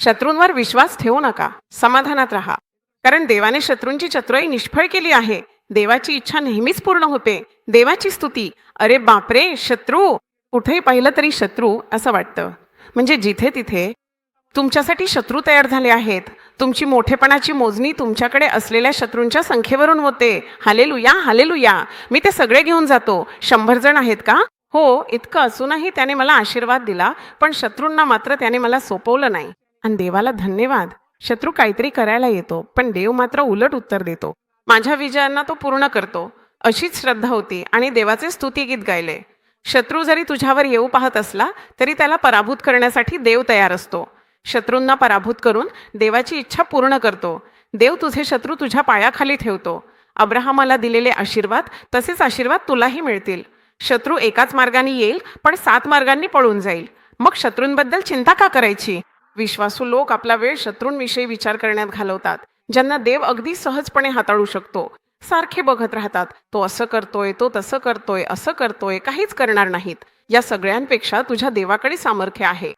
शत्रूंवर विश्वास ठेवू नका. समाधानात राहा. कारण देवाने शत्रूंची चतुराई निष्फळ केली आहे. देवाची इच्छा नेहमीच पूर्ण होते. देवाची स्तुती. अरे बापरे शत्रू! कुठेही पाहिलं तरी शत्रू असं वाटतं. म्हणजे जिथे तिथे तुमच्यासाठी शत्रू तयार झाले आहेत. तुमची मोठेपणाची मोजणी तुमच्याकडे असलेल्या शत्रूंच्या संख्येवरून होते. Hallelujah hallelujah. मी ते सगळे घेऊन जातो. शंभर जण आहेत का? हो इतकं असूनही त्याने मला आशीर्वाद दिला पण शत्रूंना मात्र त्याने मला सोपवलं नाही. आणि देवाला धन्यवाद. शत्रू काहीतरी करायला येतो पण देव मात्र उलट उत्तर देतो. माझ्या विजयांना तो पूर्ण करतो. अशीच श्रद्धा होती आणि देवाचे स्तुतीगीत गायले. शत्रू जरी तुझ्यावर येऊ पाहत असला तरी त्याला पराभूत करण्यासाठी देव तयार असतो. शत्रूंना पराभूत करून देवाची इच्छा पूर्ण करतो. देव तुझे शत्रू तुझ्या पायाखाली ठेवतो. अब्राहमाला दिलेले आशीर्वाद तसेच आशीर्वाद तुलाही मिळतील. शत्रू एकाच मार्गाने येईल पण सात मार्गांनी पळून जाईल. मग शत्रूंबद्दल चिंता का करायची? विश्वासू लोक आपला वेळ शत्रूंविषयी विचार करण्यात घालवतात ज्यांना देव अगदी सहजपणे हाताळू शकतो. सारखे बघत राहतात तो असं करतोय तो तसं करतोय असं करतोय काहीच करणार नाहीत. या सगळ्यांपेक्षा तुझ्या देवाकडे सामर्थ्य आहे.